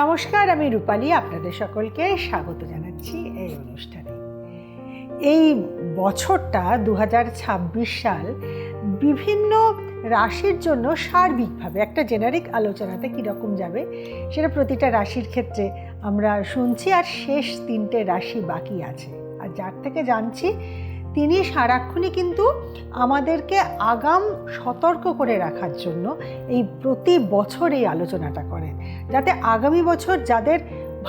নমস্কার, আমি রূপালী। আপনাদের সকলকে স্বাগত জানাচ্ছি এই অনুষ্ঠানে। এই বছরটা দু হাজার ছাব্বিশ সাল বিভিন্ন রাশির জন্য সার্বিকভাবে একটা জেনারিক আলোচনাতে কীরকম যাবে সেটা প্রতিটা রাশির ক্ষেত্রে আমরা শুনছি আর শেষ তিনটে রাশি বাকি আছে। আর যার থেকে জানছি তিনি সারাক্ষণই কিন্তু আমাদেরকে আগাম সতর্ক করে রাখার জন্য এই প্রতি বছর এই আলোচনাটা করেন। যাতে আগামী বছর যাদের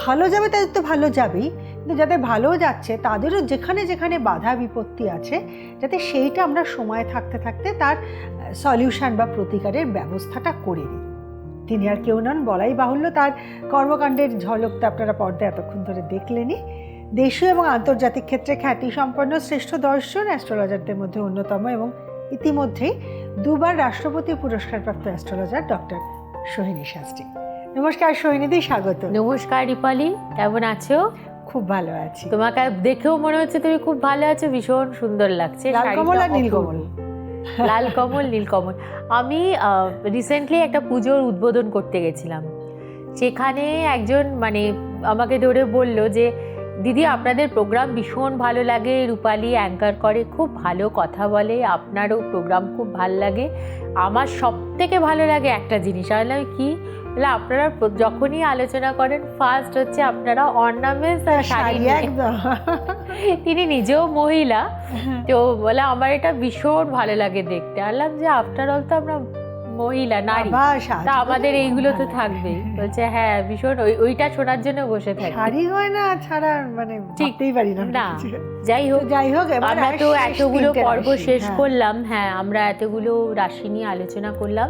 ভালো যাবে তাদের তো ভালো যাবেই, কিন্তু যাদের ভালো যাচ্ছে তাদেরও যেখানে যেখানে বাধা বিপত্তি আছে, যাতে সেইটা আমরা সময় থাকতে থাকতে তার সলিউশন বা প্রতিকারের ব্যবস্থাটা করে নিই। তিনি আর কেউ নন, বলাই বাহুল্য তার কর্মকাণ্ডের ঝলকটা আপনারা পর্দায় এতক্ষণ ধরে দেখলেনই। দেশীয় এবং আন্তর্জাতিক ক্ষেত্রে খ্যাতি সম্পন্ন শ্রেষ্ঠ দর্শন অ্যাস্ট্রোলজারদের মধ্যে অন্যতম এবং ইতিমধ্যেই দুবার রাষ্ট্রপতি পুরস্কারপ্রাপ্ত অ্যাস্ট্রোলজার ডক্টর সোহিনী শাস্ত্রী। নমস্কার সোহিনীদি স্বাগত। নমস্কার রিপালি কেমন আছো? খুব ভালো আছি। তোমাকে দেখেও মনে হচ্ছে তুমি খুব ভালো আছো ভীষণ সুন্দর লাগছে লাল শাড়িটা কমল আর নীল কমল? লাল কমল নীল কমল। আমি রিসেন্টলি একটা পুজোর উদ্বোধন করতে গেছিলাম। সেখানে একজন মানে আমাকে ধরে বলল যে দিদি আপনাদের প্রোগ্রাম ভীষণ ভালো লাগে। রূপালি অ্যাঙ্কার করে খুব ভালো কথা বলে। আপনারও প্রোগ্রাম খুব ভালো লাগে। আমার সব থেকে ভালো লাগে একটা জিনিস আমি কি? বলে আপনারা যখনই আলোচনা করেন ফার্স্ট হচ্ছে আপনারা অর্নামেন্টস আর শাড়ি তিনি নিজেও মহিলা। তো বলে আমার এটা ভীষণ ভালো লাগে দেখতে। আনলাম যে আফটার অল তো আমরা মহিলা নারী তা আমাদের এইগুলো তো। থাকবেই বলছে হ্যাঁ ভীষণ ওই ওইটা শোনার জন্য বসে থাকে শাড়ি গয়না ছাড়া মানে ঠিক। ভাবতেই পারি না না যাই হোক যাই হোক আমরা তো এতগুলো পর্ব শেষ হ্যাঁ। করলাম হ্যাঁ আমরা এতগুলো রাশি নিয়ে আলোচনা করলাম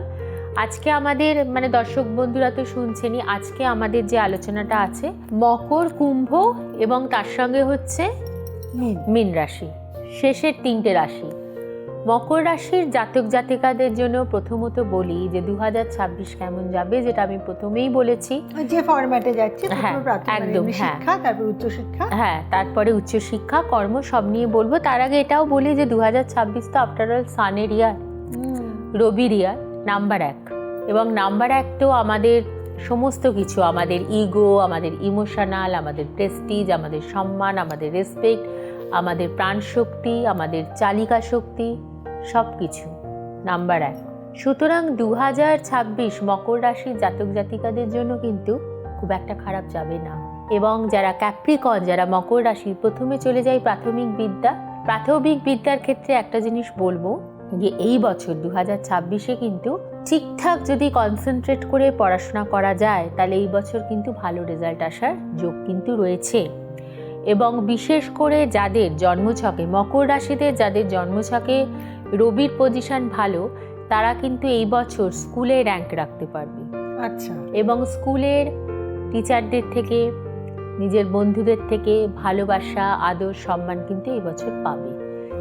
আজকে আমাদের মানে দর্শক বন্ধুরা তো শুনছেনই আজকে আমাদের যে আলোচনাটা আছে মকর কুম্ভ এবং তার সঙ্গে হচ্ছে। মীন রাশি শেষের তিনটে রাশি মকর রাশির জাতক জাতিকাদের জন্য প্রথমত বলি যে দু হাজার ছাব্বিশ কেমন যাবে যেটা আমি প্রথমেই বলেছি। যে ফরম্যাটে যাচ্ছে হ্যাঁ, একদম, হ্যাঁ। শিক্ষা তারপর উচ্চশিক্ষা। হ্যাঁ তারপরে উচ্চশিক্ষা কর্ম সব নিয়ে বলব। তার আগে এটাও বলি যে দু হাজার ছাব্বিশ তো আফটার অল সানের ইয়ার রবির ইয়ার নাম্বার এক। এবং নাম্বার এক তো আমাদের সমস্ত কিছু আমাদের ইগো আমাদের ইমোশনাল আমাদের প্রেস্টিজ আমাদের সম্মান আমাদের রেসপেক্ট আমাদের প্রাণশক্তি আমাদের চালিকা শক্তি। সব কিছু নাম্বার এক, সুতরাং দু হাজার ছাব্বিশ মকর রাশির জাতক জাতিকাদের জন্য কিন্তু খুব একটা খারাপ যাবে না। এবং যারা ক্যাপ্রিকন যারা মকর রাশি, প্রথমে চলে যায় প্রাথমিক বিদ্যা। প্রাথমিক বিদ্যার ক্ষেত্রে একটা জিনিস বলব যে এই বছর দু হাজার ছাব্বিশে কিন্তু ঠিকঠাক যদি কনসেন্ট্রেট করে পড়াশোনা করা যায়, তাহলে এই বছর কিন্তু ভালো রেজাল্ট আসার যোগ কিন্তু রয়েছে। এবং বিশেষ করে যাদের জন্মছকে, মকর রাশিতে যাদের জন্মছকে রবির পজিশন ভালো তারা কিন্তু এই বছর স্কুলে র্যাঙ্ক রাখতে পারবে। আচ্ছা। এবং স্কুলের টিচারদের থেকে নিজের বন্ধুদের থেকে ভালোবাসা আদর সম্মান কিন্তু এই বছর পাবে।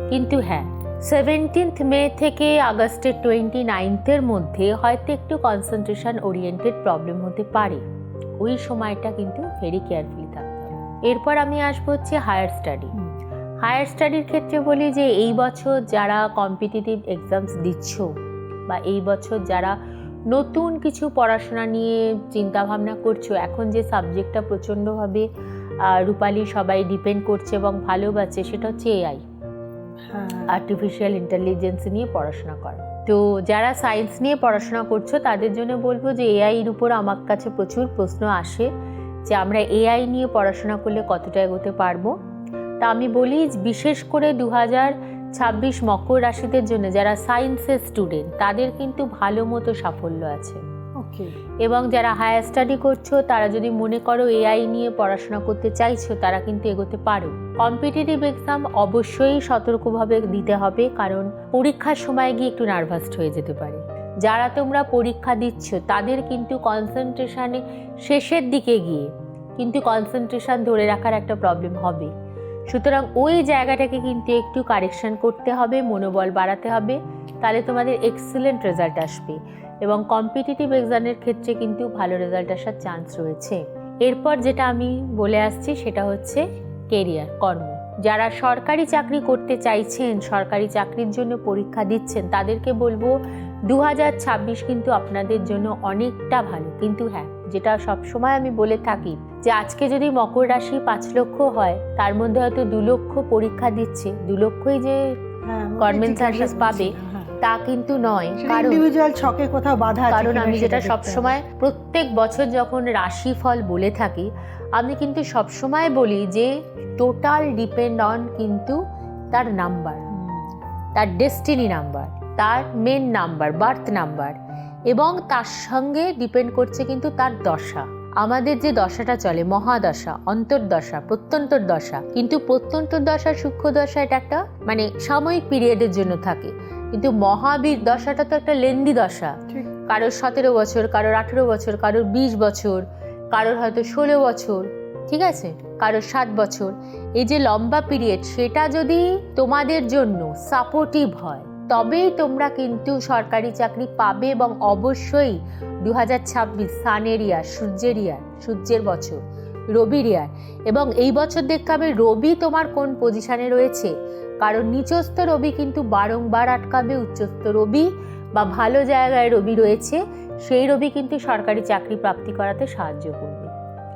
কিন্তু হ্যাঁ সেভেন্টিন্থ মে থেকে আগস্টের টোয়েন্টি নাইনথের মধ্যে হয়তো একটু কনসেন্ট্রেশন ওরিয়েন্টেড প্রবলেম হতে পারে। ওই সময়টা কিন্তু ভেরি কেয়ারফুলি থাকতে হবে। এরপর আমি আসব হচ্ছে হায়ার স্টাডি। হায়ার স্টাডির ক্ষেত্রে বলি যে এই বছর যারা কম্পিটিটিভ এক্সামস দিচ্ছ বা এই বছর যারা নতুন কিছু পড়াশোনা নিয়ে চিন্তা ভাবনা করছ এখন যে সাবজেক্টটা প্রচণ্ডভাবে রূপালী সবাই ডিপেন্ড করছে এবং ভালোবাসে সেটা হচ্ছে এআই আর্টিফিশিয়াল ইন্টেলিজেন্স নিয়ে পড়াশোনা করা। তো যারা সায়েন্স নিয়ে পড়াশোনা করছ তাদের জন্য বলব যে এআইয়ের উপর আমার কাছে প্রচুর প্রশ্ন আসে যে আমরা এআই নিয়ে পড়াশোনা করলে কতটা এগোতে পারব। তা আমি বলি বিশেষ করে দু হাজার ছাব্বিশ মকর রাশিদের জন্য যারা সায়েন্সের স্টুডেন্ট তাদের কিন্তু ভালো মতো সাফল্য আছে। ওকে এবং যারা হায়ার স্টাডি করছ তারা যদি মনে করো এআই নিয়ে পড়াশোনা করতে চাইছো তারা কিন্তু এগোতে পারো। কম্পিটিটিভ এক্সাম অবশ্যই সতর্কভাবে দিতে হবে কারণ পরীক্ষার সময় গিয়ে একটু নার্ভাস হয়ে যেতে পারে। যারা তোমরা পরীক্ষা দিচ্ছ তাদের কিন্তু কনসেন্ট্রেশনে শেষের দিকে গিয়ে কিন্তু কনসেন্ট্রেশন ধরে রাখার একটা প্রবলেম হবে। সুতরাং ওই জায়গাটাকে কিন্তু একটু কারেকশন করতে হবে, মনোবল বাড়াতে হবে, তাহলে তোমাদের এক্সেলেন্ট রেজাল্ট আসবে এবং কম্পিটিটিভ এক্সামের ক্ষেত্রে কিন্তু ভালো রেজাল্ট আসার চান্স রয়েছে। এরপর যেটা আমি বলে আসছি সেটা হচ্ছে কেরিয়ার কর্ম। যারা সরকারি চাকরি করতে চাইছেন, সরকারি চাকরির জন্য পরীক্ষা দিচ্ছেন, তাদেরকে বলব দু হাজার ছাব্বিশ কিন্তু আপনাদের জন্য অনেকটা ভালো। কিন্তু হ্যাঁ যেটা সবসময় আমি বলে থাকি যে আজকে যদি মকর রাশি পাঁচ লক্ষ হয় তার মধ্যে হয়তো দু লক্ষ পরীক্ষা দিচ্ছে দু লক্ষই যে গভর্নমেন্ট জিজ্ঞাসা service পাবে, হ্যাঁ। তা কিন্তু নয় ইন্ডিভিজুয়াল ছকে কোথাও বাধা কারণ আমি যেটা। সবসময় প্রত্যেক বছর যখন রাশিফল বলে থাকি আমি কিন্তু সবসময় বলি যে টোটাল ডিপেন্ড অন কিন্তু তার নাম্বার তার ডেস্টিনি নাম্বার তার মেন নাম্বার বার্থ নাম্বার এবং তার সঙ্গে ডিপেন্ড করছে কিন্তু তার দশা। আমাদের যে দশাটা চলে মহাদশা অন্তর্দশা প্রত্যন্তর দশা কিন্তু প্রত্যন্তর দশা সূক্ষ্ম দশা এটা একটা মানে সাময়িক পিরিয়ডের জন্য থাকে। কিন্তু মহাবীর দশাটা তো একটা লেন্দি দশা। কারোর সতেরো বছর কারোর আঠেরো বছর কারোর বিশ বছর কারোর হয়তো ষোলো বছর ঠিক আছে? কারোর সাত বছর। এই যে লম্বা পিরিয়ড সেটা যদি তোমাদের জন্য সাপোর্টিভ হয় তবেই তোমরা কিন্তু সরকারি চাকরি পাবে এবং অবশ্যই দু হাজার ছাব্বিশ সানের ইয়ার, সূর্যের ইয়ার, সূর্যের বছর, রবির ইয়ার। এবং এই বছর দেখতে হবে রবি তোমার কোন পজিশনে রয়েছে। কারণ নিচস্থ রবি কিন্তু বারংবার আটকাবে, উচ্চস্থ রবি বা ভালো জায়গায় রবি রয়েছে, সেই রবি কিন্তু সরকারি চাকরি প্রাপ্তি করাতে সাহায্য করবে।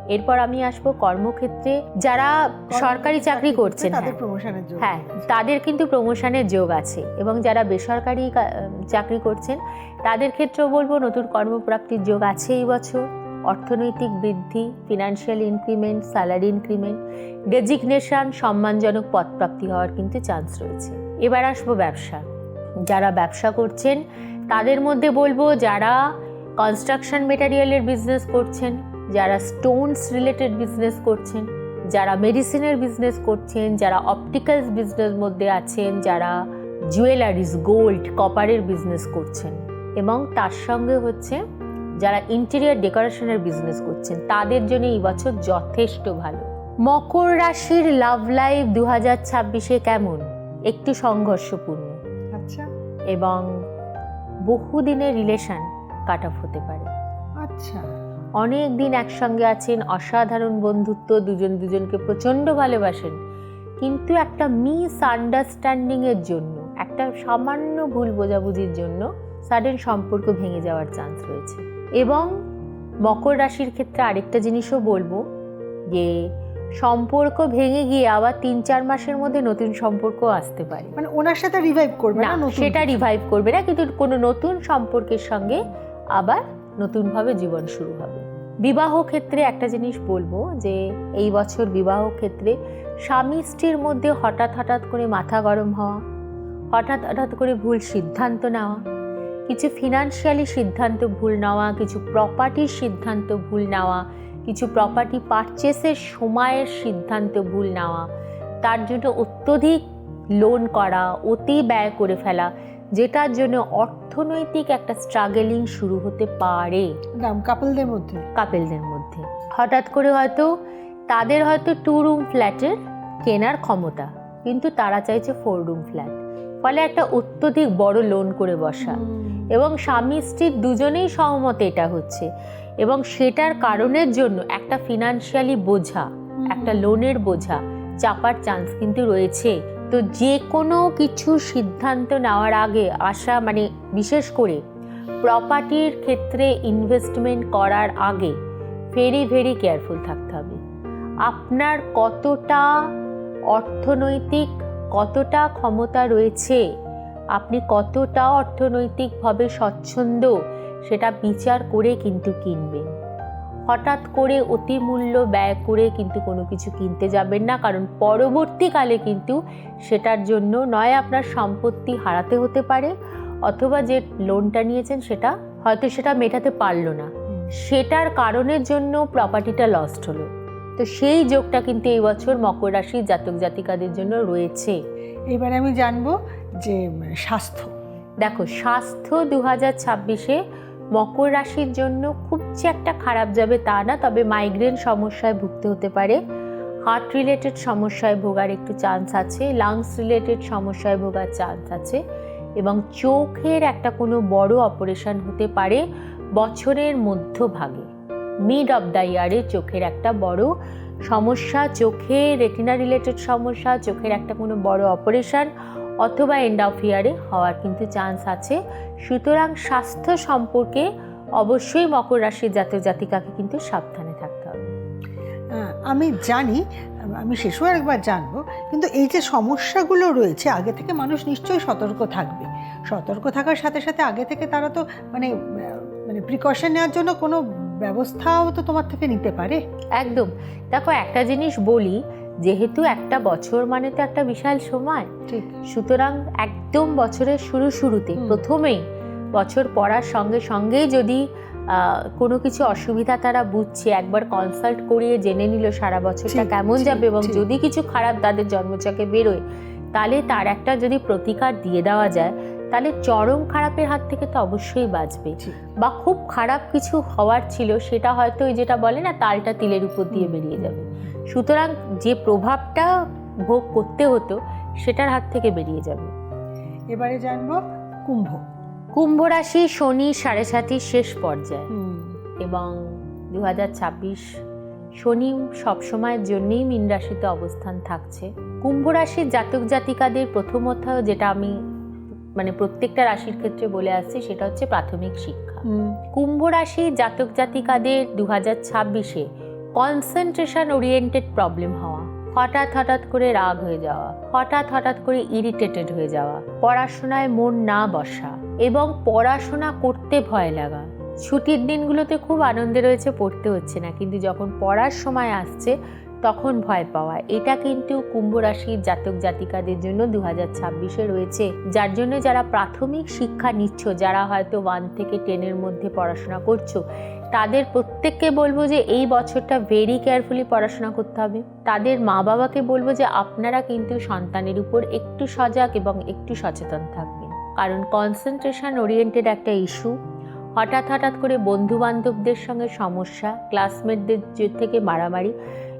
এরপর আমি আসব কর্মক্ষেত্রে যারা সরকারি চাকরি করছেন তাদের হ্যাঁ। হ্যাঁ তাদের কিন্তু প্রমোশনের যোগ আছে এবং যারা বেসরকারি চাকরি করছেন তাদের ক্ষেত্রেও বলব নতুন কর্মপ্রাপ্তির যোগ আছে এই বছর। অর্থনৈতিক বৃদ্ধি financial increment salary increment designation সম্মানজনক পদপ্রাপ্তি হওয়ার কিন্তু চান্স রয়েছে। এবার আসব ব্যবসা। যারা ব্যবসা করছেন তাদের মধ্যে বলব যারা কনস্ট্রাকশন মেটারিয়ালের বিজনেস করছেন যারা স্টোনস রিলেটেড বিজনেস করছেন যারা মেডিসিনের বিজনেস করছেন যারা অপটিক্যালস বিজনেস মধ্যে আছেন যারা জুয়েলারিজ গোল্ড কপারের বিজনেস করছেন এবং তার সঙ্গে হচ্ছে যারা ইন্টেরিয়ার ডেকোরেশনের বিজনেস করছেন তাদের জন্য এই বছর যথেষ্ট ভালো। মকর রাশির লাভ লাইফ দু হাজার ছাব্বিশে কেমন? একটু সংঘর্ষপূর্ণ। আচ্ছা। এবং বহুদিনের রিলেশন কাট অফ হতে পারে। আচ্ছা। অনেক দিন একসঙ্গে আছেন অসাধারণ বন্ধুত্ব দুজন দুজনকে প্রচণ্ড ভালোবাসেন। কিন্তু একটা মিস আন্ডারস্ট্যান্ডিংয়ের জন্য একটা সামান্য ভুল বোঝাবুঝির জন্য সাডেন সম্পর্ক ভেঙে যাওয়ার চান্স রয়েছে। এবং মকর রাশির ক্ষেত্রে আরেকটা জিনিসও বলব যে সম্পর্ক ভেঙে গিয়ে আবার তিন চার মাসের মধ্যে নতুন সম্পর্ক আসতে পারে। মানে ওনার সাথে রিভাইভ করবে না না সেটা রিভাইভ করবে না কিন্তু কোনো নতুন সম্পর্কের সঙ্গে আবার নতুনভাবে জীবন শুরু হবে। বিবাহ ক্ষেত্রে একটা জিনিস বলব যে, এই বছর বিবাহ ক্ষেত্রে স্বামী স্ত্রীর মধ্যে হঠাৎ হঠাৎ করে মাথা গরম হওয়া, হঠাৎ হঠাৎ করে ভুল সিদ্ধান্ত নেওয়া, কিছু ফিনান্সিয়ালি সিদ্ধান্ত ভুল নেওয়া, কিছু প্রপার্টির সিদ্ধান্ত ভুল নেওয়া, কিছু প্রপার্টি পারচেসের সময়ের সিদ্ধান্ত ভুল নেওয়া, তার জন্য অত্যধিক লোন করা, অতি ব্যয় করে ফেলা যেটার জন্য অর্থনৈতিক একটা স্ট্রাগলিং শুরু হতে পারে। কাপলদের মধ্যে। কাপেলদের মধ্যে। হঠাৎ করে হয়তো তাদের হয়তো টু রুম ফ্ল্যাটের কেনার ক্ষমতা কিন্তু তারা চাইছে ফোর রুম ফ্ল্যাট ফলে একটা অত্যধিক বড় লোন করে বসা। এবং স্বামী স্ত্রীর দুজনেই সহমত এটা হচ্ছে। এবং সেটার কারণের জন্য একটা ফিনান্সিয়ালি বোঝা একটা লোনের বোঝা চাপার চান্স কিন্তু রয়েছে। তো যে কোনো কিছু সিদ্ধান্ত নেওয়ার আগে আশা মানে বিশেষ করে প্রপার্টির ক্ষেত্রে ইনভেস্টমেন্ট করার আগে ভেরি ভেরি কেয়ারফুল থাকতে হবে। আপনার কতটা অর্থনৈতিক, কতটা ক্ষমতা রয়েছে, আপনি কতটা অর্থনৈতিকভাবে স্বচ্ছন্দ, সেটা বিচার করে কিন্তু কিনবেন। হঠাৎ করে অতিমূল্য ব্যয় করে কিন্তু কোনো কিছু কিনতে যাবেন না কারণ পরবর্তীকালে কিন্তু সেটার জন্য নয় আপনার সম্পত্তি হারাতে হতে পারে অথবা যে লোনটা নিয়েছেন সেটা হয়তো সেটা মেটাতে পারল না। সেটার কারণের জন্য প্রপার্টিটা লস্ট হলো। তো সেই যোগটা কিন্তু এই বছর মকর রাশি জাতক জাতিকাদের জন্য রয়েছে। এবার আমি জানব যে স্বাস্থ্য। দেখো স্বাস্থ্য দু হাজার ছাব্বিশে মকর রাশির জন্য খুব যে একটা খারাপ যাবে তা না, তবে মাইগ্রেন সমস্যায় ভুগতে হতে পারে। হার্ট রিলেটেড সমস্যায় ভোগার একটু চান্স আছে লাংস রিলেটেড সমস্যায় ভোগার চান্স আছে এবং চোখের একটা কোনো বড় অপারেশন হতে পারে বছরের মধ্যভাগে। মিড অফ দ্য ইয়ারে চোখের একটা বড় সমস্যা, চোখে রেটিনা রিলেটেড সমস্যা, চোখের একটা কোনো বড় অপারেশন অথবা এন্ড অফ ইয়ারে হওয়ার কিন্তু চান্স আছে। সুতরাং স্বাস্থ্য সম্পর্কে অবশ্যই মকর রাশির জাতক জাতিকাকে কিন্তু সাবধানে থাকতে হবে। আমি জানি আমি শেষও একবার জানব কিন্তু এই যে সমস্যাগুলো রয়েছে আগে থেকে মানুষ নিশ্চয়ই সতর্ক থাকবে। সতর্ক থাকার সাথে সাথে আগে থেকে তারা তো মানে মানে প্রিকশন নেওয়ার জন্য কোনো ব্যবস্থাও তো তোমার থেকে নিতে পারে। একদম। দেখো একটা জিনিস বলি যেহেতু একটা বছর মানে তো একটা বিশাল সময়। ঠিক। সুতরাং একদম বছরের শুরু শুরুতে প্রথমেই বছর পড়ার সঙ্গে সঙ্গেই যদি কোনো কিছু অসুবিধা তারা বুঝছে একবার কনসাল্ট করিয়ে জেনে নিল সারা বছরটা কেমন যাবে এবং যদি কিছু খারাপ তাদের জন্মচকে বেরোয় তাহলে তার একটা যদি প্রতিকার দিয়ে দেওয়া যায় তাহলে চরম খারাপের হাত থেকে তো অবশ্যই বাঁচবে। বা খুব খারাপ কিছু হওয়ার ছিল সেটা হয়তো ওই যেটা বলে না তালটা তিলের উপর দিয়ে বেরিয়ে যাবে। সুতরাং যে প্রভাবটা ভোগ করতে হতো সেটার হাত থেকে বেরিয়ে যাবে। এবারে জানব কুম্ভ। কুম্ভ রাশি শনি সাড়ে সাতির শেষ পর্যায়ে। এবং দু হাজার ছাব্বিশ শনি সবসময়ের জন্যেই মীন রাশিতে অবস্থান থাকছে। কুম্ভ রাশির জাতক জাতিকাদের প্রথমত যেটা আমি মানে প্রত্যেকটা রাশির ক্ষেত্রে বলে আসছি সেটা হচ্ছে প্রাথমিক শিক্ষা। কুম্ভ রাশি জাতক জাতিকাদের দু হাজার ছাব্বিশে কনসেন্ট্রেশন ওরিয়েন্টেড প্রবলেম হওয়া, হঠাৎ হঠাৎ করে রাগ হয়ে যাওয়া, হঠাৎ হঠাৎ করে ইরিটেটেড হয়ে যাওয়া, পড়াশোনায় মন না বসা এবং পড়াশোনা করতে ভয় লাগা। ছুটির দিনগুলোতে খুব আনন্দে রয়েছে, পড়তে হচ্ছে না, কিন্তু যখন পড়ার সময় আসছে তখন ভয় পাওয়া। এটা কিন্তু কুম্ভ রাশির জাতক জাতিকাদের জন্য দু হাজার ছাব্বিশে রয়েছে, যার জন্য যারা প্রাথমিক শিক্ষা নিচ্ছ, যারা হয়তো ওয়ান থেকে টেনের মধ্যে পড়াশোনা করছ তাদের প্রত্যেককে বলব যে এই বছরটা ভেরি কেয়ারফুলি পড়াশোনা করতে হবে। তাদের মা বাবাকে বলব যে আপনারা কিন্তু সন্তানের উপর একটু সজাগ এবং একটু সচেতন থাকবেন। কারণ কনসেন্ট্রেশন ওরিয়েন্টেড একটা ইস্যু হঠাৎ হঠাৎ করে বন্ধু বান্ধবদের সঙ্গে সমস্যা ক্লাসমেটদের থেকে মারামারি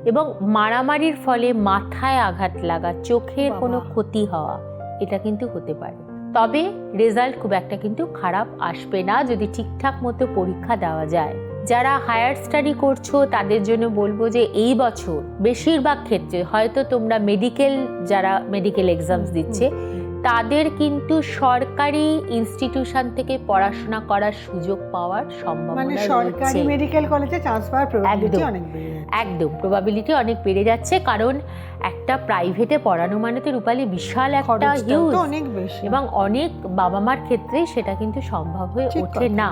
এবং মারামারির ফলে মাথায় আঘাত লাগা চোখের কোনো ক্ষতি হওয়া এটা কিন্তু হতে পারে। তবে রেজাল্ট খুব একটা কিন্তু খারাপ আসবে না যদি ঠিকঠাক মতো পরীক্ষা দেওয়া যায়। যারা হায়ার স্টাডি করছ, তাদের জন্য বলব যে এই বছর বেশিরভাগ ক্ষেত্রে হয়তো তোমরা মেডিকেল যারা মেডিকেল এক্সামস দিচ্ছে তাদের কিন্তু সরকারি ইনস্টিটিউশন থেকে পড়াশোনা করার সুযোগ পাওয়ার মানে সম্ভাবনা সরকারি মেডিকেল কলেজে চান্স পাওয়ার প্রবাবিলিটি। অনেক। একদম প্রবাবিলিটি অনেক বেড়ে যাচ্ছে কারণ একটা প্রাইভেটে পড়ানো মানে তো রূপালী বিশাল একটা হিউজ অনেক বেশি এবং অনেক বাবা মার ক্ষেত্রে সেটা কিন্তু সম্ভব হয়ে ওঠে না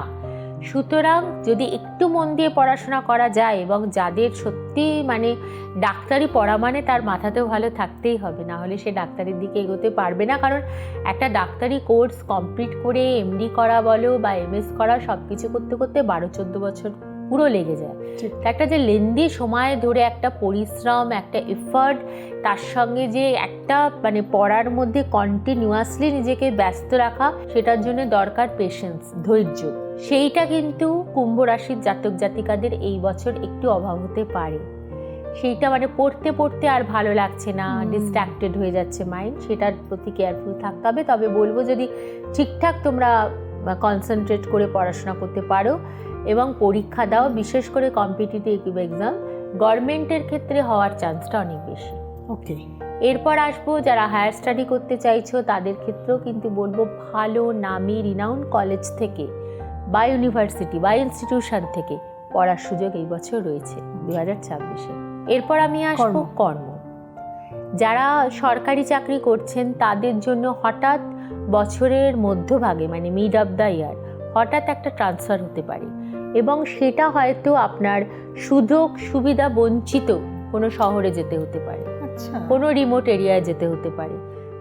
সুতরাং যদি একটু মন দিয়ে পড়াশোনা করা যায় এবং যাদের সত্যি মানে ডাক্তারি পড়া মানে তার মাথাতেও ভালো থাকতেই হবে না হলে সে ডাক্তারের দিকে এগোতে পারবে না। কারণ একটা ডাক্তারি কোর্স কমপ্লিট করে এমডি করা বলো বা এমএস করা সব কিছু করতে করতে বারো চোদ্দ বছর পুরো লেগে যায়। একটা যে লেন্দি সময় ধরে একটা পরিশ্রম একটা এফার্ট তার সঙ্গে যে একটা মানে পড়ার মধ্যে কন্টিনিউয়াসলি নিজেকে ব্যস্ত রাখা সেটার জন্য দরকার পেশেন্স ধৈর্য। সেইটা কিন্তু কুম্ভ রাশির জাতক জাতিকাদের এই বছর একটু অভাব হতে পারে। সেইটা মানে পড়তে পড়তে আর ভালো লাগছে না হুম। ডিস্ট্র্যাক্টেড হয়ে যাচ্ছে মাইন্ড সেটার প্রতি কেয়ারফুল থাকতে হবে। তবে বলব যদি ঠিকঠাক তোমরা কনসেন্ট্রেট করে পড়াশোনা করতে পারো এবং পরীক্ষা দাও বিশেষ করে কম্পিটিটিভ এক্সাম গভর্নমেন্টের ক্ষেত্রে হওয়ার চান্সটা অনেক বেশি। ওকে এরপর আসব যারা হায়ার স্টাডি করতে চাইছো তাদের ক্ষেত্রেও কিন্তু বলব ভালো নামি রিনাউন কলেজ থেকে বা ইউনিভার্সিটি বা ইনস্টিটিউশন থেকে পড়ার সুযোগ এই বছর রয়েছে দু হাজার ছাব্বিশে। এরপর আমি আসব কর্ম। কর্ম। যারা সরকারি চাকরি করছেন তাদের জন্য হঠাৎ বছরের মধ্যভাগে মানে মিড অফ দ্য ইয়ার হঠাৎ একটা ট্রান্সফার হতে পারে। এবং সেটা হয়তো আপনার সুযোগ সুবিধা বঞ্চিত কোনো শহরে যেতে হতে পারে। আচ্ছা। কোনো রিমোট এরিয়ায় যেতে হতে পারে।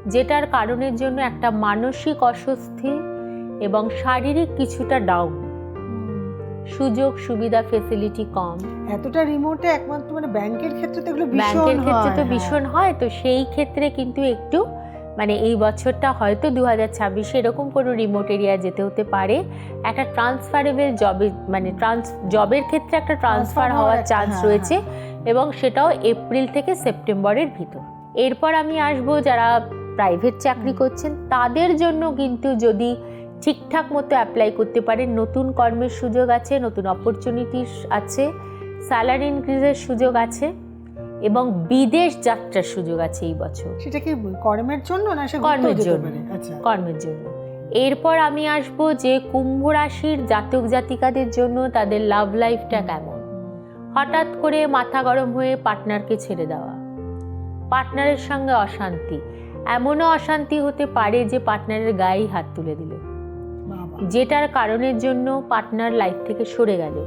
যেটার কারণের জন্য একটা মানসিক অস্বস্তি এবং শারীরিক কিছুটা ডাউন সুযোগ সুবিধা ফেসিলিটি কম। এতটা রিমোটে একমাত্র মানে ব্যাংকের ক্ষেত্রে তো এগুলো ব্যাংকের ক্ষেত্রে তো হ্যাঁ। ভীষণ হয় তো সেই ক্ষেত্রে কিন্তু একটু মানে এই বছরটা হয়তো দু হাজার ছাব্বিশে এরকম কোনো রিমোট এরিয়া যেতে হতে পারে। একটা ট্রান্সফারেবল জবে মানে ট্রান্স জবের ক্ষেত্রে একটা ট্রান্সফার হওয়ার চান্স হ্যাঁ, রয়েছে এবং সেটাও এপ্রিল থেকে সেপ্টেম্বরের ভিতর। এরপর আমি আসব যারা প্রাইভেট চাকরি করছেন তাদের জন্য কিন্তু যদি ঠিকঠাক মতো অ্যাপ্লাই করতে পারেন নতুন কর্মের সুযোগ আছে নতুন অপরচুনিটিস আছে স্যালারি ইনক্রিজের সুযোগ আছে এবং বিদেশ যাত্রার সুযোগ আছে এই বছর। সেটা কি কর্মের জন্য না কর্মের জন্য। আচ্ছা। কর্মের জন্য। এরপর আমি আসব যে কুম্ভ রাশির জাতক জাতিকাদের জন্য তাদের লাভ লাইফটা কেমন? হঠাৎ করে মাথা গরম হয়ে পার্টনারকে ছেড়ে দেওয়া। পার্টনারের সঙ্গে অশান্তি। এমনও অশান্তি হতে পারে যে পার্টনারের গায়েই হাত তুলে দিল। যেটার কারণের জন্য পার্টনার লাইফ থেকে সরে গেল।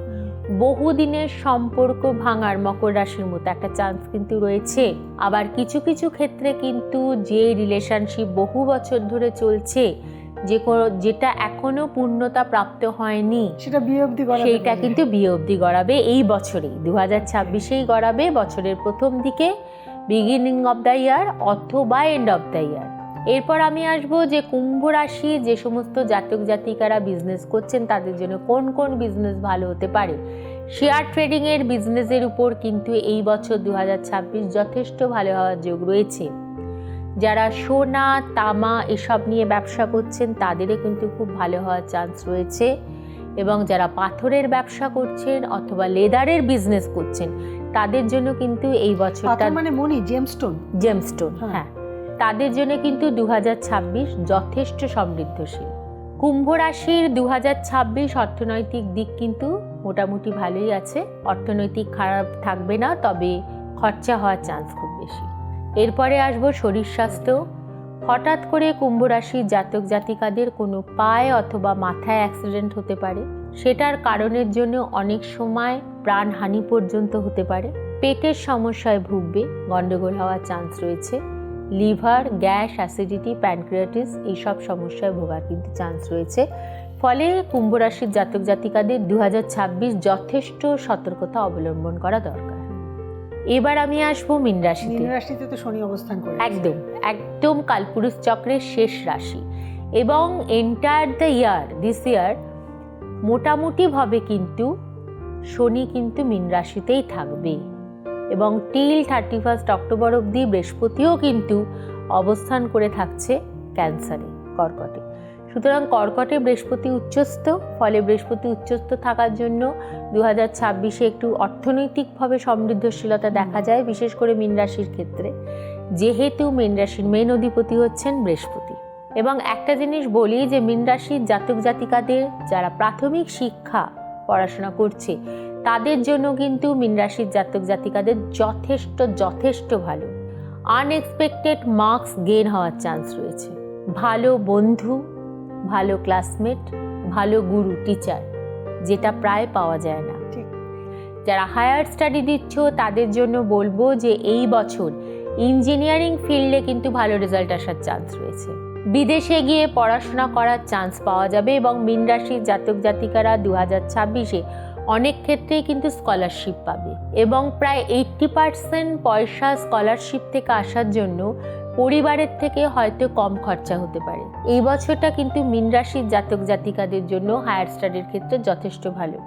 বহুদিনের সম্পর্ক ভাঙার মকর রাশির মতো একটা চান্স কিন্তু রয়েছে। আবার কিছু কিছু ক্ষেত্রে কিন্তু যে রিলেশনশিপ বহু বছর ধরে চলছে যে কোনো যেটা এখনও পূর্ণতা প্রাপ্ত হয়নি সেটা বিয়ে অবধি সেইটা কিন্তু বিয়ে অবধি গড়াবে এই বছরেই। দু হাজার ছাব্বিশেই গড়াবে বছরের প্রথম দিকে বিগিনিং অফ দ্য ইয়ার অথবা এন্ড অফ দ্য ইয়ার এরপর আমি আসব যে কুম্ভ রাশি যে সমস্ত জাতক জাতিকারা বিজনেস করছেন তাদের জন্য কোন কোন বিজনেস ভালো হতে পারে? শেয়ার ট্রেডিংয়ের বিজনেসের উপর কিন্তু এই বছর দু হাজার ছাব্বিশ যথেষ্ট ভালো হওয়ার যোগ রয়েছে। যারা সোনা তামা এসব নিয়ে ব্যবসা করছেন তাদেরও কিন্তু খুব ভালো হওয়ার চান্স রয়েছে। এবং যারা পাথরের ব্যবসা করছেন অথবা লেদারের বিজনেস করছেন তাদের জন্য কিন্তু এই বছরটা মানে মনি জেমস্টোন জেমস্টোন হ্যাঁ। তাদের জন্য কিন্তু দু হাজার ছাব্বিশ যথেষ্ট সমৃদ্ধশীল। কুম্ভ রাশির দু হাজার ছাব্বিশ অর্থনৈতিক দিক কিন্তু মোটামুটি ভালোই আছে। অর্থনৈতিক খারাপ থাকবে না, তবে খরচা হওয়ার চান্স খুব বেশি। এরপরে আসব শরীর স্বাস্থ্য। হঠাৎ করে কুম্ভ রাশির জাতক জাতিকাদের কোনো পায়ে অথবা মাথায় অ্যাক্সিডেন্ট হতে পারে। সেটার কারণের জন্য অনেক সময় প্রাণহানি পর্যন্ত হতে পারে। পেটের সমস্যায় ভুগবে, গন্ডগোল হওয়ার চান্স রয়েছে। লিভার গ্যাস অ্যাসিডিটি প্যানক্রিয়াটিস এইসব সমস্যায় ভোগার কিন্তু চান্স রয়েছে। ফলে কুম্ভ রাশির জাতক জাতিকাদের দু হাজার ছাব্বিশ যথেষ্ট সতর্কতা অবলম্বন করা দরকার। এবার আমি আসব মীন রাশিতে। মীন রাশিতে তো শনি অবস্থান করে একদম একদম কালপুরুষ চক্রের শেষ রাশি। এবং entire the year this year মোটামুটিভাবে কিন্তু শনি কিন্তু মীন রাশিতেই থাকবে। এবং টিল থার্টি ফার্স্ট অক্টোবর অবধি বৃহস্পতিও কিন্তু অবস্থান করে থাকছে ক্যান্সারে, কর্কটে। সুতরাং কর্কটে বৃহস্পতি উচ্চস্থ, ফলে বৃহস্পতি উচ্চস্থ থাকার জন্য দু হাজার ছাব্বিশে একটু অর্থনৈতিকভাবে সমৃদ্ধশীলতা দেখা যায়, বিশেষ করে মীন রাশির ক্ষেত্রে। যেহেতু মীন রাশির মেন অধিপতি হচ্ছেন বৃহস্পতি। এবং একটা জিনিস বলি যে, মীন রাশির জাতক জাতিকাদের যারা প্রাথমিক শিক্ষা পড়াশোনা করছে তাদের জন্য কিন্তু মীন রাশির জাতক জাতিকাদের যথেষ্ট যথেষ্ট ভালো। আনএক্সপেক্টেড মার্কস গেন হওয়ার চান্স রয়েছে। ভালো বন্ধু ভালো ক্লাসমেট ভালো গুরু টিচার যেটা প্রায় পাওয়া যায় না। যারা হায়ার স্টাডি দিচ্ছ তাদের জন্য বলব যে এই বছর ইঞ্জিনিয়ারিং ফিল্ডে কিন্তু ভালো রেজাল্ট আসার চান্স রয়েছে। বিদেশে গিয়ে পড়াশোনা করার চান্স পাওয়া যাবে এবং মীন রাশির জাতক জাতিকারা দু হাজার ছাব্বিশে অনেক ক্ষেত্রেই কিন্তু স্কলারশিপ পাবে। এবং প্রায় এইট্টি পার্সেন্ট পয়সা স্কলারশিপ থেকে আসার জন্য পরিবারের থেকে হয়তো কম খরচা হতে পারে। এই বছরটা কিন্তু মীন রাশির জাতক জাতিকাদের জন্য হায়ার স্টাডির ক্ষেত্রে যথেষ্ট ভালো।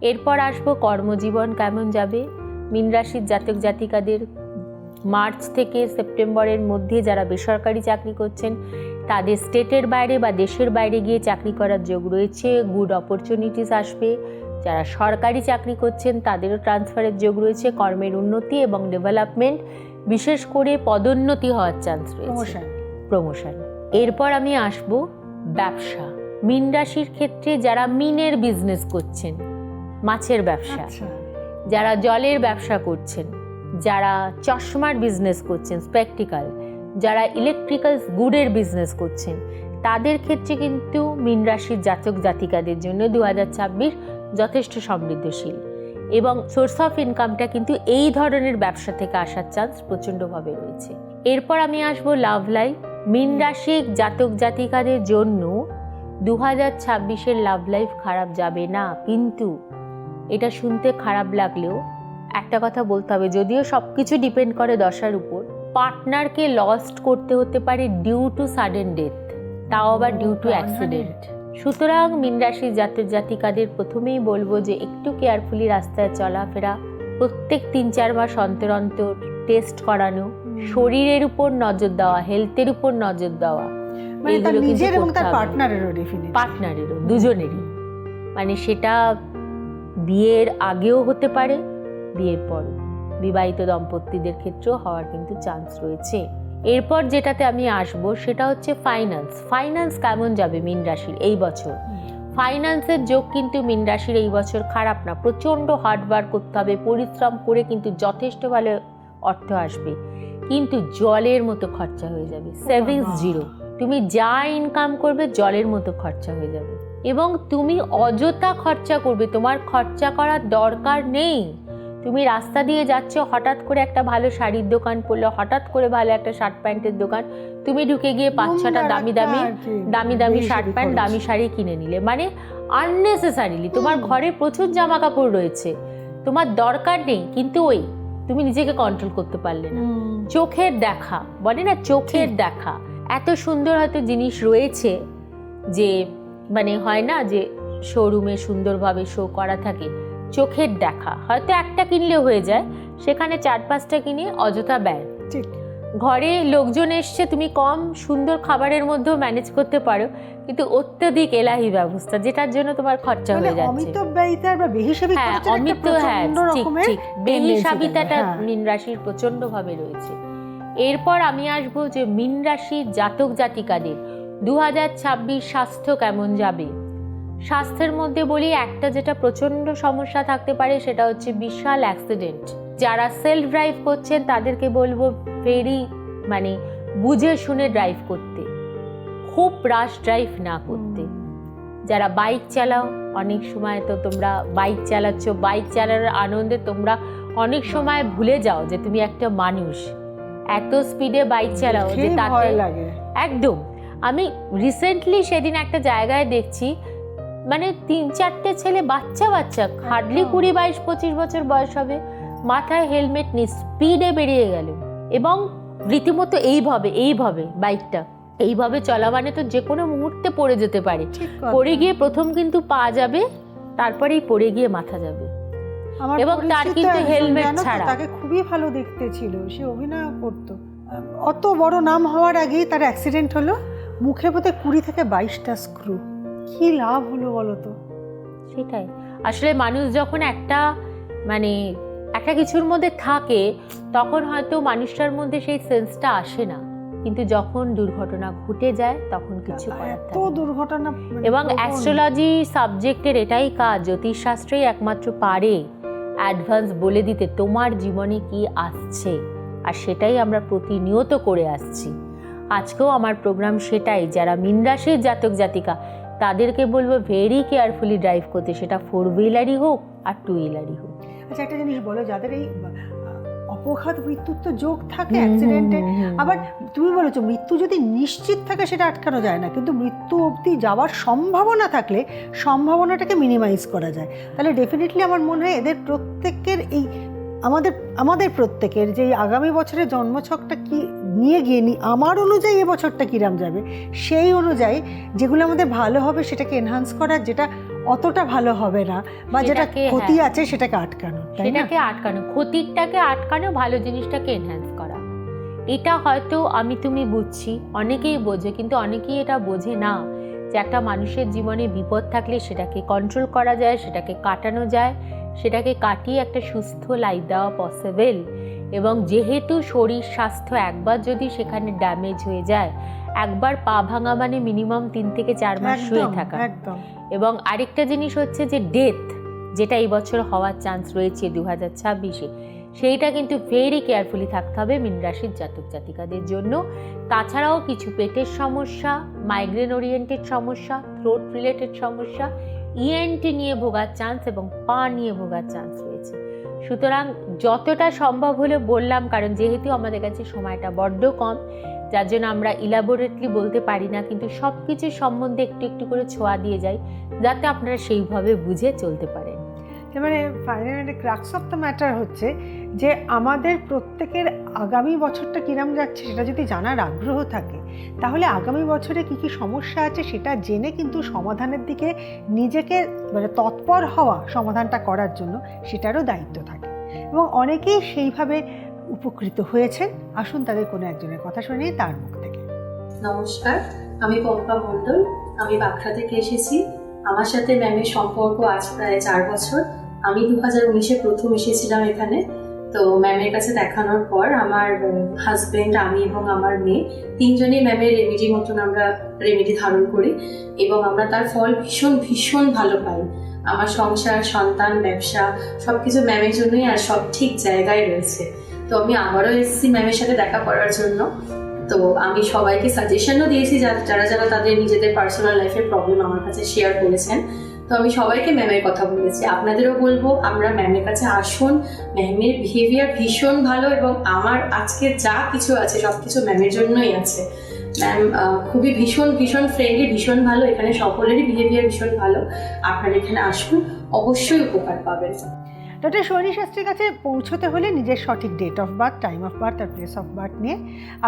এরপর আসব কর্মজীবন কেমন যাবে? মীন রাশির জাতক জাতিকাদের মার্চ থেকে সেপ্টেম্বরের মধ্যে যারা বেসরকারি চাকরি করছেন, তাদের স্টেটের বাইরে বা দেশের বাইরে গিয়ে চাকরি করার যোগ রয়েছে। গুড অপরচুনিটিস আসবে। যারা সরকারি চাকরি করছেন তাদেরও ট্রান্সফারের যোগ রয়েছে কর্মের উন্নতি এবং ডেভেলপমেন্ট বিশেষ করে পদোন্নতি হওয়ার চান্স রয়েছে। প্রমোশন। এরপর আমি আসব ব্যবসা। মিন রাশির ক্ষেত্রে যারা মিনের বিজনেস করছেন মাছের ব্যবসা। আচ্ছা। যারা জলের ব্যবসা করছেন যারা চশমার বিজনেস করছেন স্পেকটিক্যাল যারা ইলেকট্রিক্যাল গুডের বিজনেস করছেন তাদের ক্ষেত্রে কিন্তু মীন রাশির জাতক জাতিকাদের জন্য দু হাজার ছাব্বিশ যথেষ্ট সমৃদ্ধশীল। এবং সোর্স অফ ইনকামটা কিন্তু এই ধরনের ব্যবসা থেকে আসার চান্স প্রচণ্ডভাবে রয়েছে। এরপর আমি আসব লাভ লাইফ মীন রাশির জাতক জাতিকাদের জন্য দু হাজার ছাব্বিশের লাভ লাইফ খারাপ যাবে না কিন্তু এটা শুনতে খারাপ লাগলেও একটা কথা বলতে হবে যদিও সব কিছু ডিপেন্ড করে দশার উপর। পার্টনারকে লস্ট করতে হতে পারে ডিউ টু সাডেন ডেথ তাও আবার ডিউ টু অ্যাক্সিডেন্ট সুতরাং মীন রাশির জাতক জাতিকাদের প্রথমেই বলব যে একটু কেয়ারফুলি রাস্তায় চলাফেরা প্রত্যেক তিন চার মাস অন্তর অন্তর টেস্ট করানো শরীরের উপর নজর দেওয়া হেলথের উপর নজর দেওয়া মানে। পার্টনারেরও পার্টনারেরও দুজনেরই। মানে সেটা বিয়ের আগেও হতে পারে বিয়ের পরও। বিবাহিত দম্পতিদের ক্ষেত্রেও হওয়ার কিন্তু চান্স রয়েছে। এরপর যেটাতে আমি আসব সেটা হচ্ছে ফাইন্যান্স ফাইন্যান্স কেমন যাবে মীন রাশির এই বছর? ফাইন্যান্সের যোগ কিন্তু মীন রাশির এই বছর খারাপ না। প্রচণ্ড হার্ডওয়ার্ক করতে হবে পরিশ্রম করে কিন্তু যথেষ্ট ভালো অর্থ আসবে। কিন্তু জলের মতো খরচা হয়ে যাবে। সেভিংস জিরো তুমি যা ইনকাম করবে জলের মতো খরচা হয়ে যাবে। এবং তুমি অযথা খরচা করবে। তোমার খরচা করার দরকার নেই। তুমি রাস্তা দিয়ে যাচ্ছ হঠাৎ করে একটা ভালো শাড়ির দোকান পড়ল হঠাৎ করে ভালো একটা শার্ট প্যান্টের দোকান। তুমি ঢুকে গিয়ে পাঁচ ছটা দামি দামি দামি দামি শার্ট প্যান্ট দামি শাড়ি কিনে নিলে। মানে আননেসেসারিলি তোমার ঘরে প্রচুর জামা কাপড় রয়েছে। তোমার দরকার নেই কিন্তু ওই তুমি নিজেকে কন্ট্রোল করতে পারলে না। চোখের দেখা বলে না চোখের দেখা। এত সুন্দর হয়তো জিনিস রয়েছে যে মানে হয় না যে শোরুমে সুন্দরভাবে শো করা থাকে। চোখের দেখা। হয়তো একটা কিনলে হয়ে যায়। সেখানে চার পাঁচটা কিনে অযথা ব্যয়। ঠিক। ঘরে লোকজন এসছে তুমি কম সুন্দর খাবারের মধ্যেও ম্যানেজ করতে পারো কিন্তু অত্যাধিক এলাহি ব্যবস্থা যেটার জন্য তোমার খরচা মানে হয়ে যাচ্ছে বা বেহিসাবি হ্যাঁ অমিত হ্যাঁ ঠিক ঠিক। বেহিসাবিতাটা হ্যাঁ। মীন রাশির প্রচণ্ড ভাবে রয়েছে। এরপর আমি আসব যে মীন রাশির জাতক জাতিকাদের দু হাজার ছাব্বিশ স্বাস্থ্য কেমন যাবে? স্বাস্থ্যের মধ্যে বলি একটা যেটা প্রচণ্ড সমস্যা থাকতে পারে সেটা হচ্ছে বিশাল অ্যাক্সিডেন্ট যারা সেলফ ড্রাইভ করছেন তাদেরকে বলব ভেরি মানে বুঝে শুনে ড্রাইভ করতে। খুব রাশ ড্রাইভ না করতে। যারা বাইক চালাও অনেক সময় তো তোমরা বাইক চালাচ্ছ বাইক চালানোর আনন্দে তোমরা অনেক সময় ভুলে যাও যে তুমি একটা মানুষ। এত স্পিডে বাইক চালাও যে তাতে একদম। আমি রিসেন্টলি সেদিন একটা জায়গায় দেখছি মানে তিন চারটে ছেলে বাচ্চা বাচ্চা হার্ডলি কুড়ি বাইশ পঁচিশ বছর বয়স হবে মাথায় হেলমেট নিয়ে স্পিডে বেরিয়ে গেল। এবং রীতিমতো এইভাবে এইভাবে বাইকটা এইভাবে চলা মানে তো যে কোনো মুহূর্তে পড়ে যেতে পারে। পড়ে গিয়ে প্রথম কিন্তু পা যাবে তারপরেই পড়ে গিয়ে মাথা যাবে। এবং তার কিন্তু হেলমেট ছাড়া। তাকে খুবই ভালো দেখতে ছিল সে অভিনয় করতো। অত বড় নাম হওয়ার আগেই তার অ্যাক্সিডেন্ট হলো মুখে বোধহয় কুড়ি থেকে বাইশটা স্ক্রু কি লাভ হলো বলো তো? সেটাই। আসলে মানুষ যখন একটা মানে একটা কিছুর মধ্যে থাকে তখন হয়তো মানুষটার মধ্যে সেই সেন্সটা আসে না। কিন্তু যখন দুর্ঘটনা ঘটে যায় তখন কিছু এত দুর্ঘটনা মানে এবং অ্যাস্ট্রোলজি সাবজেক্টের এটাই কাজ জ্যোতিষশাস্ত্রই একমাত্র পারে অ্যাডভান্স বলে দিতে তোমার জীবনে কি আসছে। আর সেটাই আমরা প্রতিনিয়ত করে আসছি। আজকেও আমার প্রোগ্রাম সেটাই যারা মিন রাশির জাতক জাতিকা তাদেরকে বলব ভেরি কেয়ারফুলি ড্রাইভ করতে সেটা ফোর হুইলারই হোক আর টু হুইলারই হোক আচ্ছা একটা জিনিস বলো যাদের এই অপঘাত মৃত্যুর তো যোগ থাকে অ্যাক্সিডেন্টে। আবার তুমি বলেছ মৃত্যু যদি নিশ্চিত থাকে সেটা আটকানো যায় না কিন্তু মৃত্যু অবধি যাওয়ার সম্ভাবনা থাকলে সম্ভাবনাটাকে মিনিমাইজ করা যায় তাহলে ডেফিনেটলি আমার মনে হয় এদের প্রত্যেকের এই আমাদের আমাদের প্রত্যেকের যে এই আগামী বছরের জন্মছকটা কি নিয়ে গিয়ে নি আমার অনুযায়ী এ বছরটা কিরাম যাবে? সেই অনুযায়ী যেগুলো আমাদের ভালো হবে সেটাকে এনহান্স করার যেটা অতটা ভালো হবে না বা যেটা ক্ষতি হ্যাঁ। আছে সেটাকে আটকানো সেটাকে আটকানো ক্ষতিরটাকে আটকানো ভালো জিনিসটাকে এনহ্যান্স করা। এটা হয়তো আমি তুমি বুঝছি অনেকেই বোঝে কিন্তু অনেকেই এটা বোঝে না যে একটা মানুষের জীবনে বিপদ থাকলে সেটাকে কন্ট্রোল করা যায় সেটাকে কাটানো যায় সেটাকে কাটিয়ে একটা সুস্থ লাইফ দেওয়া পসিবল এবং যেহেতু শরীর স্বাস্থ্য একবার যদি সেখানে ড্যামেজ হয়ে যায় একবার পা ভাঙা মানে মিনিমাম তিন থেকে চার মাস শুয়ে থাকা। এবং আরেকটা জিনিস হচ্ছে যে ডেথ যেটা এই বছর হওয়ার চান্স রয়েছে দু হাজার ছাব্বিশে সেইটা কিন্তু ভেরি কেয়ারফুলি থাকতে হবে মীন রাশির জাতক জাতিকাদের জন্য। তাছাড়াও কিছু পেটের সমস্যা মাইগ্রেন ওরিয়েন্টেড সমস্যা থ্রোট রিলেটেড সমস্যা ইএনটি নিয়ে ভোগার চান্স এবং পা নিয়ে ভোগার চান্স রয়েছে। সুতরাং যতটা সম্ভব হলে বললাম, কারণ যেহেতু আমাদের কাছে সময়টা বড্ড কম, যার জন্য আমরা ইলাবোরেটলি বলতে পারি না, কিন্তু সব কিছু সম্বন্ধে একটু একটু করে ছোঁয়া দিয়ে যাই, যাতে আপনারা সেইভাবে বুঝে চলতে পারেন। মানে finally crux of the matter হচ্ছে যে আমাদের প্রত্যেকের আগামী বছরটা কিরাম যাচ্ছে সেটা যদি জানার আগ্রহ থাকে, তাহলে আগামী বছরে কি কি সমস্যা আছে সেটা জেনে কিন্তু সমাধানের দিকে নিজেকে মানে তৎপর হওয়া সমাধানটা করার জন্য সেটারও দায়িত্ব থাকে। এবং অনেকেই সেইভাবে উপকৃত হয়েছেন। আসুন তাদের কোনো একজনের কথা শুনে তার মুখ থেকে। নমস্কার, আমি পম্পা মণ্ডল। আমি বাঁকড়া থেকে এসেছি। আমার সাথে ম্যামের সম্পর্ক আজ প্রায় চার বছর। আমি দু হাজার উনিশে প্রথম এসেছিলাম এখানে। তো ম্যামের কাছে দেখানোর পর আমার হাজবেন্ড আমি এবং আমার মেয়ে তিনজনই ম্যামের রেমেডি মতন আমরা রেমেডি ধারণ করি এবং আমরা তার ফল ভীষণ ভীষণ ভালো পাই। আমার সংসার, সন্তান, ব্যবসা সব কিছু ম্যামের জন্যই আর সব ঠিক জায়গায় রয়েছে। তো আমি আবারও এসেছি ম্যামের সাথে দেখা করার জন্য। তো আমি সবাইকে সাজেশনও দিয়েছি যারা যারা তাদের নিজেদের পার্সোনাল লাইফের প্রবলেম আমার কাছে শেয়ার করেছেন। তো আমি সবাইকে ম্যামের কথা বলেছি। আপনাদেরও বলব, আমরা ম্যামের কাছে আসুন। ম্যামের বিহেভিয়ার ভীষণ ভালো এবং আমার আজকে যা কিছু আছে সব কিছু ম্যামের জন্যই আছে। ম্যাম খুবই ভীষণ ভীষণ ফ্রেন্ডলি ভীষণ ভালো। এখানে সকলেরই বিহেভিয়ার ভীষণ ভালো। আপনারা এখানে আসুন, অবশ্যই উপকার পাবেন। ডক্টর সোহিনী শাস্ত্রীর কাছে পৌঁছতে হলে নিজের সঠিক date of birth time of birth R place of birth নিয়ে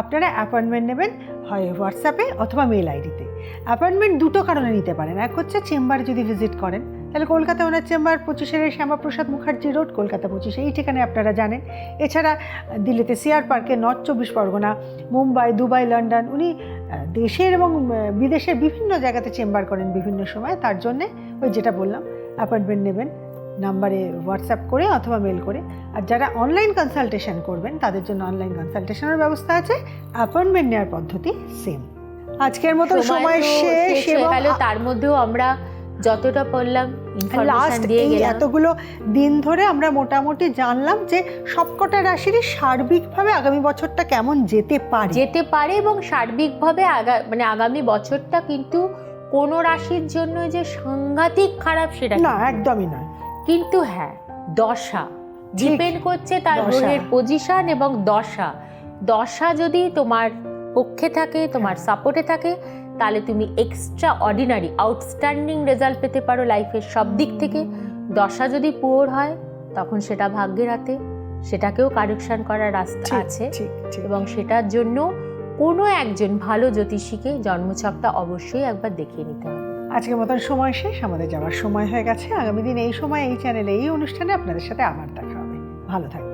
আপনারা অ্যাপয়েন্টমেন্ট নেবেন, হয় হোয়াটসঅ্যাপে অথবা মেল আইডিতে অ্যাপয়েন্টমেন্ট দুটো কারণে নিতে পারেন। এক হচ্ছে চেম্বারে যদি ভিজিট করেন, তাহলে কলকাতা ওনার চেম্বার পঁচিশের শ্যামাপ্রসাদ মুখার্জি রোড কলকাতা পঁচিশে, এই ঠিকানায় আপনারা জানেন। এছাড়া দিল্লিতে সিআর পার্কে নর্থ চব্বিশ পরগনা, মুম্বাই, দুবাই, লন্ডন, উনি দেশের এবং বিদেশের বিভিন্ন জায়গাতে চেম্বার করেন বিভিন্ন সময়। তার জন্যে ওই যেটা বললাম অ্যাপয়েন্টমেন্ট নেবেন। নাম্বারে হোয়াটসঅ্যাপ করে অথবা মেল করে। আর যারা অনলাইন কনসালটেশন করবেন তাদের জন্য অনলাইন কনসালটেশনের ব্যবস্থা আছে অ্যাপয়েন্টমেন্ট নেওয়ার পদ্ধতি সেম আজকের মতো সময় শেষ গেল তার মধ্যেও আমরা যতটা ইনফরমেশন লাস্ট দিয়ে এই এতগুলো দিন ধরে আমরা মোটামুটি জানলাম যে সবকটা রাশিরই সার্বিকভাবে আগামী বছরটা কেমন যেতে পারে। যেতে পারে এবং সার্বিকভাবে আগা মানে আগামী বছরটা কিন্তু কোনো রাশির জন্য যে সাংঘাতিক খারাপ সেটা না একদমই নয়। কিন্তু হ্যাঁ দশা। ডিপেন্ড করছে তার। গ্রহের পজিশন এবং দশা দশা যদি তোমার পক্ষে থাকে তোমার হ্যাঁ। সাপোর্টে থাকে তাহলে তুমি এক্সট্রা অর্ডিনারি আউটস্ট্যান্ডিং রেজাল্ট পেতে পারো লাইফের সব দিক থেকে দশা যদি পুয়োর হয় তখন সেটা ভাগ্যের হাতে সেটাকেও কারেকশন করার রাস্তা আছে এবং সেটার জন্য কোনো একজন ভালো জ্যোতিষীকে জন্মছকটা অবশ্যই একবার দেখিয়ে নিতে হবে আজকের মতন সময় শেষ, আমাদের যাওয়ার সময় হয়ে গেছে। আগামী দিন এই সময় এই চ্যানেলে এই অনুষ্ঠানে আপনাদের সাথে আবার দেখা হবে। ভালো থাকবেন।